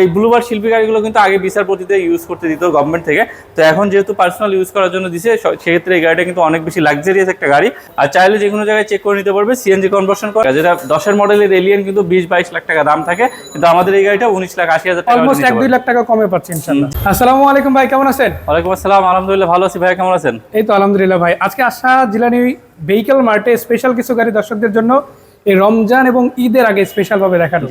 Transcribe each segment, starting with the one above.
এই ব্লুবার শিল্পী গাড়িগুলো কিন্তু আগে বিচারপতিতে ইউজ করতে দিত গভর্নমেন্ট থেকে। তো এখন যেহেতু পার্সোনাল ইউজ করার জন্য দিছে সেক্ষেত্রে এই গাড়িটা কিন্তু অনেক বেশি লাক্সারিয়াস একটা গাড়ি। আর চাইলে যে কোনো জায়গায় চেক করে নিতে পারবে সিএনজি কনভার্সন করা। যেটা দশের মডেলের এলিয়ন কিন্তু বিশ বাইশ লাখ টাকা দাম থাকে। কিন্তু আমাদের এই গাড়িটা উনিশ লাখ আশি হাজার টাকা অলমোস্ট এক দুই লাখ টাকা কমে পাচ্ছি ইনশাল্লাহ আসসালামু আলাইকুম ভাই কেমন আছেন? ওয়ালাইকুম আসসালাম আলহামদুলিল্লাহ ভালো আছি ভাই কেমন আছেন? এই তো আলহামদুলিল্লাহ ভাই। আজকে আশা জিলানি ভেহিকেল মার্টে স্পেশাল কিছু গাড়ি দর্শকদের জন্য এই রমজান এবং ঈদের আগে স্পেশাল ভাবে দেখানো।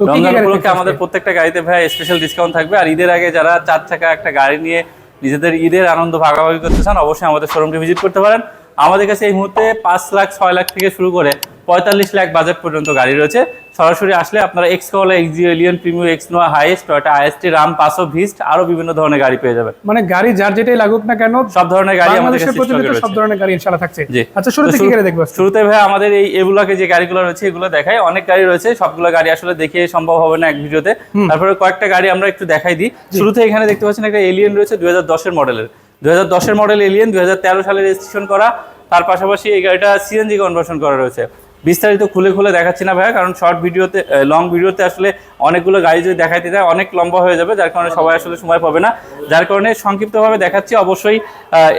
রমজান উপলক্ষে আমাদের প্রত্যেকটা গাড়িতে ভাই স্পেশাল ডিসকাউন্ট থাকবে। আর ঈদের আগে যারা চার চাকা একটা গাড়ি নিয়ে নিজেদের ঈদের আনন্দ ভাগাভাগি করতে চান অবশ্যই আমাদের শোরুমটি ভিজিট করতে পারেন। আমাদের কাছে এই মুহূর্তে পাঁচ লাখ ছয় লাখ থেকে শুরু করে পঁয়তাল্লিশ লাখ বাজেট পর্যন্ত গাড়ি রয়েছে। সরাসরি আসলে আপনারা এক্স কলা Axio Allion premium X Noah Hiace Toyota IST Raum Passo ভিস্ট আরও বিভিন্ন ধরনের গাড়ি পেয়ে যাবেন। মানে গাড়ি যার যেটাই লাগুক না কেন সব ধরনের গাড়ি আমাদের কাছে সব ধরনের গাড়ি ইনশাল্লাহ থাকছে। আচ্ছা শুরুতে তো কি শুরু- গাড়ি দেখব? শুরুতে ভাই আমাদের এই এগুলাকে যে গাড়িগুলো রয়েছে এগুলো দেখাই। অনেক গাড়ি রয়েছে সবগুলো গাড়ি আসলে দেখে সম্ভব হবে না এক ভিডিওতে। তারপরে কয়েকটা গাড়ি আমরা একটু দেখাই দিই। শুরুতে এখানে দেখতে পাচ্ছেন একটা এলিয়ন রয়েছে দুই হাজার দশের মডেলের হাজার দশের মডেল এলিয়েন দুই হাজার তেরো সালে রেজিস্ট্রেশন করা। তার পাশাপাশি এই গাড়িটা সিএনজি কনভার্সন করা রয়েছে। বিস্তারিত খুলে খুলে দেখাচ্ছি না ভাইয়া, কারণ শর্ট ভিডিওতে লং ভিডিওতে আসলে অনেকগুলো গাড়ি যদি দেখাইতে যায়, অনেক লম্বা হয়ে যাবে, যার কারণে সবাই আসলে সময় পাবে না। যার কারণে সংক্ষিপ্তভাবে দেখাচ্ছি, অবশ্যই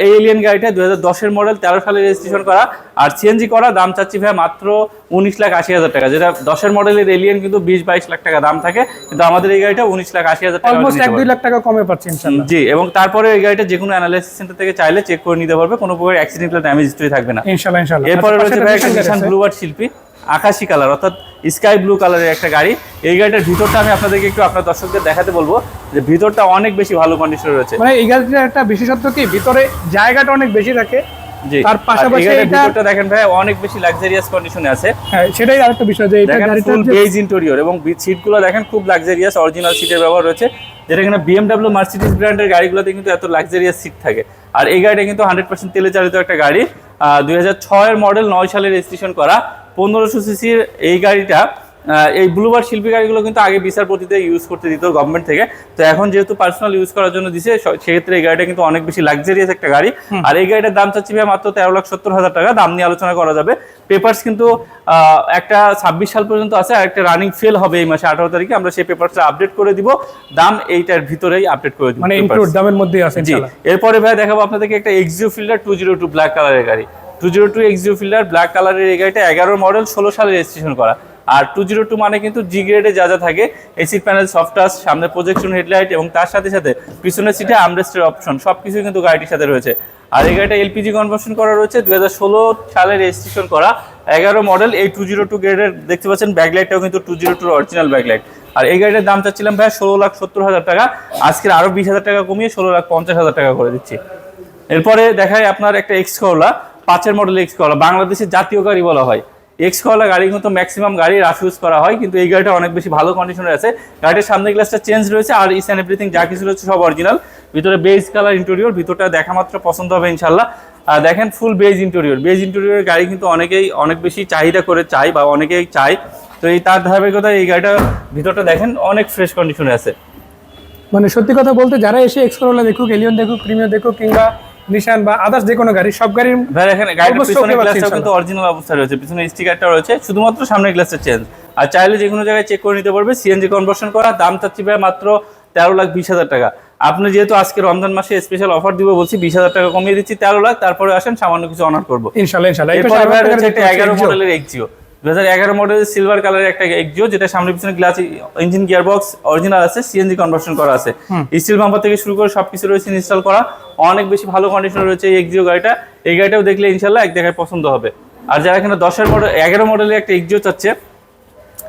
এই এলিয়ান গাড়িটা দু হাজার মডেল তেরো সালে রেজিস্ট্রেশন করা। আর সিএনজি করা দাম চাচ্ছি ভাই মাত্র উনিশ লাখ আশি হাজার টাকা যেটা দশের মডেলের এলিয়ন কিন্তু বিশ বাইশ লাখ টাকা দাম থাকে কিন্তু আমাদের এই গাড়িটা উনিশ লাখ আশি হাজার টাকা এক দুই লাখ টাকা কমে পাচ্ছি জি এবং তারপরে এই গাড়িটা যে কোনো অ্যানালাইসিস সেন্টার থেকে চাইলে চেক করে নিতে পারবে কোনো প্রকার অ্যাক্সিডেন্টাল ড্যামেজ হিস্ট্রি থাকবে না। ইনশাল্লাহ ইনশাল্লাহ। এরপরে আচ্ছা, রয়েছে ভাই একটা একটা নিশান গাড়ি শিল্পী আকাশি কালার অর্থাৎ স্কাই ব্লু কালারের একটা গাড়ি। এই গাড়িটার ভিতরটা আমি আপনাদেরকে একটু আপনার দর্শকদের দেখাতে বলব যে ভিতরটা অনেক বেশি ভালো কন্ডিশনে রয়েছে। মানে এই গাড়িটার একটা বিশেষত্ব কি? ভিতরে জায়গাটা অনেক বেশি থাকে তার পাশাপাশি এটা- দেখেন ভাই অনেক বেশি লাক্সারিয়াস কন্ডিশনে আছে। হ্যাঁ সেটাই আরেকটা বিষয় যে এটা গাড়িটা বেজ ইন্টেরিয়র এবং সিটগুলো দেখেন খুব লাক্সারিয়াস অরিজিনাল সিটের ব্যবহার রয়েছে। যেটা কিনা বিএমডাব্লিউ মার্সিডিজ ব্র্যান্ডের গাড়িগুলোতে কিন্তু এত লাক্সারিয়াস সিট থাকে। আর এই গাড়িটা কিন্তু হান্ড্রেড পার্সেন্ট তেলে চালিত একটা গাড়ি। দুই হাজার ছয়ের মডেল নয় সালে রেজিস্ট্রেশন করা। পনেরোশো সিসির এই গাড়িটা এই ব্লুবার শিল্পী গাড়িগুলো কিন্তু আগে বিচারপতিতে ইউজ করতে দিত গভর্নমেন্ট থেকে। তো এখন যেহেতু পার্সোনাল ইউজ করার জন্য দিছে সেক্ষেত্রে এই গাড়িটা কিন্তু অনেক বেশি লাক্সারিয়াস একটা গাড়ি। আর এই গাড়িটার দাম চাচ্ছি ভাই মাত্র তেরো লাখ সত্তর হাজার টাকা। দাম নিয়ে আলোচনা করা যাবে। পেপার্স কিন্তু একটা ছাব্বিশ সাল পর্যন্ত আছে আর একটা রানিং ফেল হবে এই মাসে আঠারো তারিখে। আমরা সেই পেপারটা আপডেট করে দিব। দাম এইটার ভিতরেই আপডেট করে দিব মানে। ইনক্লুড দামের মধ্যেই আছে জি। এরপরে ভাই দেখাবো আপনাদেরকে একটা Axio Fielder two zero two black কালারের গাড়ি। Two zero two Axio Fielder black কালারের এই গাড়িটা এগারো মডেল ষোলো সালে রেজিস্ট্রেশন করা। আর টু জিরো টু মানে কিন্তু জি গ্রেডে যা যা থাকে এসি প্যানেল সফট টাচ সামনে প্রজেকশন হেডলাইট এবং তার সাথে সাথে পিছনের সিটে আমরেস্টের অপশন সব কিছু কিন্তু গাড়িটির সাথে রয়েছে। আর এই গাড়িটা এলপিজি কনভার্সন করা রয়েছে দু হাজার ষোলো সালে রেজিস্ট্রেশন করা। এগারো মডেল এই টু জিরো টু গ্রেডের দেখতে পাচ্ছেন ব্যাকলাইটটাও কিন্তু টু জিরো টুর অরিজিনাল ব্যাকলাইট আর এই গাড়িটার দাম চাচ্ছিলাম ভাই ষোলো লাখ সত্তর হাজার টাকা, আজকের আরও বিশ হাজার টাকা কমিয়ে ষোলো লাখ পঞ্চাশ হাজার টাকা করে দিচ্ছি। এরপরে দেখায় আপনার একটা এক্স পাঁচের মডেল এক্স করলা বাংলাদেশের জাতীয় গাড়ি বলা হয়। এক্স করলা গাড়ি কিন্তু ম্যাক্সিমাম গাড়ি রাফ ইউজ করা হয়, কিন্তু এই গাড়িটা অনেক বেশি ভালো কন্ডিশনে আছে। গাড়ির সামনে গ্লাসটা চেঞ্জ রয়েছে, আর ইস অ্যান্ড এভরিথিং যা কিছু রয়েছে সব অরিজিনাল ভিতরে বেজ কালার ইন্টেরিয়র ভিতরটা দেখা মাত্র পছন্দ হবে ইনশাল্লাহ আর দেখেন full beige interior beige interior গাড়ি কিন্তু অনেকেই অনেক বেশি চাহিদা করে চায় বা অনেকেই চায়। তো এই তার ধারাবাহিকতা এই গাড়িটা ভিতরটা দেখেন অনেক ফ্রেশ কন্ডিশনে আছে। মানে সত্যি কথা বলতে, যারা এসে এক্সকোরোলা দেখুক এলিয়ন দেখুক প্রিমিয়ার দেখুক, কিংবা নিশান বা আদার্স যে কোনো গাড়ি সব গাড়ির এখানে গাড়ির পিছনে গ্লাসটাও কিন্তু অরিজিনাল অবস্থায় রয়েছে। পিছনে স্টিকারটা রয়েছে। শুধুমাত্র সামনের গ্লাসটা চেঞ্জ আর চাইলে যে কোনো জায়গায় চেক করে নিতে পারবে। সিএনজি কনভার্সন করা দাম চাচ্ছি ভাই মাত্র তেরো লাখ বিশ হাজার টাকা। আপনি যেহেতু আজকে রমজান মাসে স্পেশাল অফার দিব বলছি বিশ হাজার টাকা কমিয়ে দিচ্ছি তেরো লাখ। তারপরে আসেন সামান্য কিছু অনার করব। ইনশাল্লাহ ইনশাল্লাহ। এগারো মডেলের এক্সিও দু হাজার এগারো মডেলের সিলভার কালারের একটা এক্সিও যেটা সামনে পিছনে glass engine gear box original আছে সিএনজি কনভার্সন করা আছে। স্টিল বাম্পার থেকে শুরু করে সবকিছু রয়েছে ইনস্টল করা। অনেক বেশি ভালো কন্ডিশনে রয়েছে এই এক্সিও গাড়িটা। এই গাড়িটাও দেখলে ইনশাল্লাহ এক দেখায় পছন্দ হবে। আর যারা এখানে দশের মডেল এগারো মডেলের একটা এক্সিও চাচ্ছে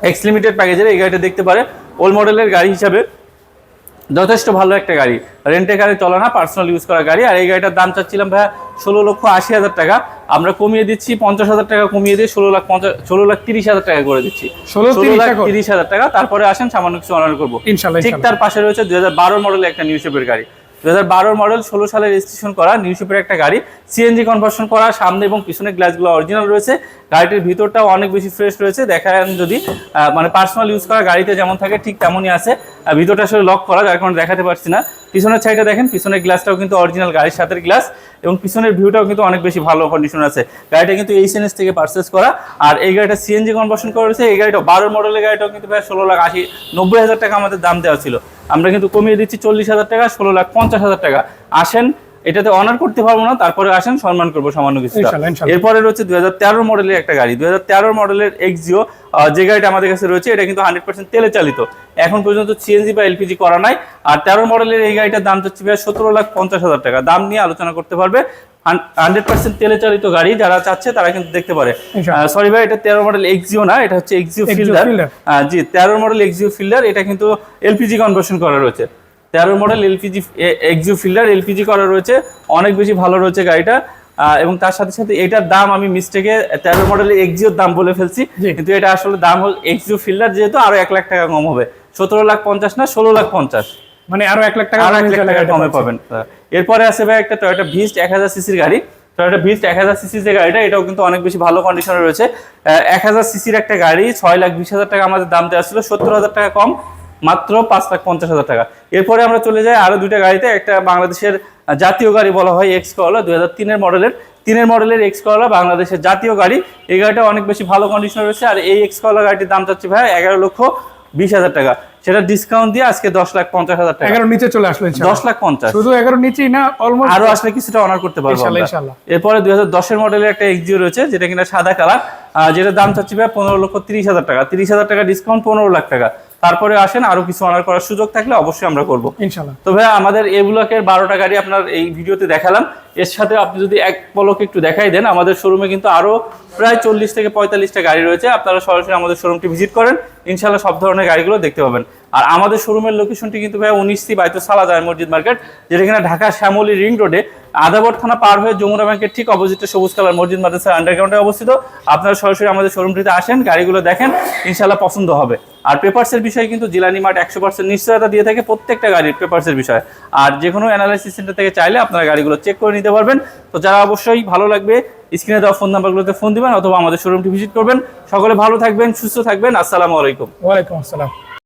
এক্স লিমিটেড প্যাকেজের এই গাড়িটা দেখতে পারে। ওল্ড মডেলের গাড়ি হিসাবে। যথেষ্ট ভালো একটা গাড়ি। রেন্টে গাড়ি চলে না পার্সোনাল ইউজ করা গাড়ি। আর এই গাড়িটার দাম চাচ্ছিলাম ভাইয়া ষোলো লক্ষ আশি হাজার টাকা। আমরা কমিয়ে দিচ্ছি পঞ্চাশ হাজার টাকা কমিয়ে দিয়ে ষোলো লাখ পঞ্চাশ ষোলো লাখ তিরিশ হাজার টাকা করে দিচ্ছি। ষোলো লাখ? তিরিশ হাজার টাকা তারপরে আসেন সামান্য কিছু অনার করব। ঠিক তার পাশে রয়েছে দু হাজার বারো মডেলের একটা নিউজ গাড়ি। দু হাজার মডেল ষোলো সালে রেজিস্ট্রেশন করা নিউ শেপের একটা গাড়ি সিএনজি কনভার্সন করা, সামনে এবং পিছনের গ্লাসগুলো অরিজিনাল রয়েছে। গাড়িটির ভিতরটাও অনেক বেশি ফ্রেশ রয়েছে। দেখান যদি মানে পার্সোনাল ইউজ করা গাড়িতে যেমন থাকে, ঠিক তেমনই আছে। ভিতরটা আসলে লক করা, যার কারণে দেখাতে পারছি না। পিছনের ছাইটা দেখেন, পিছনের গ্লাসটাও কিন্তু অরিজিনাল গাড়ির সাথে গ্লাস এবং পিছনের ভিউটাও কিন্তু অনেক বেশি ভালো কন্ডিশন আছে। গাড়িটা কিন্তু এইচএনএস থেকে পারচেস করা। আর এই গাড়িটা সিএনজি কনভার্সন করা হয়েছে। এই গাড়িটা বারো মডেলের গাড়িটাও কিন্তু প্রায় ষোলো লাখ আশি, নব্বই হাজার টাকা আমাদের দাম দেওয়া ছিল। আমরা কিন্তু কমিয়ে দিচ্ছি চল্লিশ হাজার টাকা, ষোলো লাখ পঞ্চাশ হাজার টাকা। আসেন এটাতে অনার করতে পারব না তারপরে আসেন সম্মান করব সামান্য কিছু। এরপরে রয়েছে দুই হাজার তেরো মডেলের একটা গাড়ি। দুই হাজার তেরো মডেলের এক্সিও যে গাড়িটা আমাদের কাছে রয়েছে এটা কিন্তু হান্ড্রেড পার্সেন্ট তেলে চালিত। এখন পর্যন্ত সিএনজি বা এলপিজি করা নাই। আর তেরো মডেলের এই গাড়িটার দাম চাচ্ছি ভাই সতেরো লাখ পঞ্চাশ হাজার টাকা। দাম নিয়ে আলোচনা করতে পারবে। হান্ড্রেড পার্সেন্ট তেলে চালিত গাড়ি যারা চাচ্ছে তারা কিন্তু দেখতে পারে। সরি ভাই এটা তেরো মডেল এক্সিও না এটা হচ্ছে এক্সিও ফিল্ডার জি তেরো মডেল এক্সিও ফিল্ডার এটা কিন্তু এলপিজি কনভার্সন করা রয়েছে। তেরো model LPG Axio Fielder LPG করা রয়েছে অনেক বেশি ভালো রয়েছে গাড়িটা। এবং তার সাথে সাথে এটার দাম আমি মিস্টেকে তেরো মডেলের এক্সিওর দাম বলে ফেলছি। কিন্তু এটা আসলে দাম হল এক্সিও ফিল্ডার যেহেতু আরও এক লাখ টাকা কম হবে। সতেরো লাখ পঞ্চাশ না ষোলো লাখ পঞ্চাশ। মানে আরও এক লাখ টাকা আর এক লাখ টাকা কমে পাবেন। এরপরে আছে ভাই একটা টয়োটা ভিস্ট এক হাজার সিসির গাড়ি। টয়োটা ভিস্ট এক হাজার সিসির যে গাড়িটা এটাও কিন্তু অনেক বেশি ভালো কন্ডিশনে রয়েছে। এক হাজার সিসির একটা গাড়ি ছয় লাখ বিশ হাজার টাকা আমাদের দাম দেওয়া ছিল সত্তর হাজার টাকা কম। মাত্র পাঁচ লাখ পঞ্চাশ হাজার টাকা। এরপরে আমরা চলে যাই আরও দুইটা গাড়িতে। একটা বাংলাদেশের জাতীয় গাড়ি বলা হয় এক্স কলা দুই হাজার তিনের মডেলের। তিনের মডেলের এক্স কলা বাংলাদেশের জাতীয় গাড়ি। এই গাড়িটা অনেক বেশি ভালো কন্ডিশনে রয়েছে। আর এই এক্স কলা গাড়িটির দাম চাচ্ছি ভাই এগারো লক্ষ বিশ হাজার টাকা। সেটা ডিসকাউন্ট দিয়ে আজকে দশ লাখ পঞ্চাশ হাজার টাকা। এগারো নিচে চলে আসলো দশ লাখ পঞ্চাশ। শুধু এগারো নিচেই না অলমোস্ট আরও আসলে কিছুটা অনার করতে পারব। এরপরে দুই হাজার দশের মডেলের একটা এক্সিও রয়েছে যেটা কিনা সাদা কালার যেটা দাম চাচ্ছি ভাই পনেরো লক্ষ তিরিশ হাজার টাকা। তিরিশ হাজার টাকা ডিসকাউন্ট পনেরো লাখ টাকা। তারপরে আসেন আরও কিছু অনার করার সুযোগ থাকলে অবশ্যই আমরা করব। ইনশাল্লাহ তো ভাই আমাদের এ ব্লকের বারোটা গাড়ি আপনার এই ভিডিওতে দেখালাম। এর সাথে আপনি যদি এক পলক একটু দেখাই দেন আমাদের শোরুমে কিন্তু আরও প্রায় চল্লিশ থেকে পঁয়তাল্লিশটা গাড়ি রয়েছে। আপনারা সরাসরি আমাদের শোরুমটি ভিজিট করেন ইনশাল্লাহ সব ধরনের গাড়িগুলো দেখতে পাবেন। আর আমাদের শোরুমের লোকেশনটি কিন্তু ভাই উনিশ সি বাইতু সালাদায় মসজিদ মার্কেট যেটা কিনা ঢাকা শ্যামলী রিং রোডে আদাবর থানা পার হয়ে যমুনা ব্যাংকের ঠিক অপোজিটে সবুজ কালার মসজিদ মাদ্রাসা আন্ডারগ্রাউন্ডে অবস্থিত। আপনারা সরাসরি আমাদের শোরুমটিতে আসেন গাড়িগুলো দেখেন ইনশাল্লাহ পছন্দ হবে। আর পেপারসের বিষয়ে কিন্তু জিলানি মাঠ একশো পার্সেন্ট নিশ্চয়তা দিয়ে থাকে প্রত্যেকটা গাড়ির পেপারসের বিষয়ে। আর যে কোনো অ্যানালাইসিস সেন্টার থেকে চাইলে আপনারা গাড়িগুলো চেক করে নিতে পারবেন। তো যারা অবশ্যই ভালো লাগবে স্ক্রিনে দেওয়া ফোন নাম্বারগুলোতে ফোন দিবেন অথবা আমাদের শোরুমটি ভিজিট করবেন। সকলে ভালো থাকবেন, সুস্থ থাকবেন। আসসালামু আলাইকুম। ওয়ালাইকুম আসসালাম।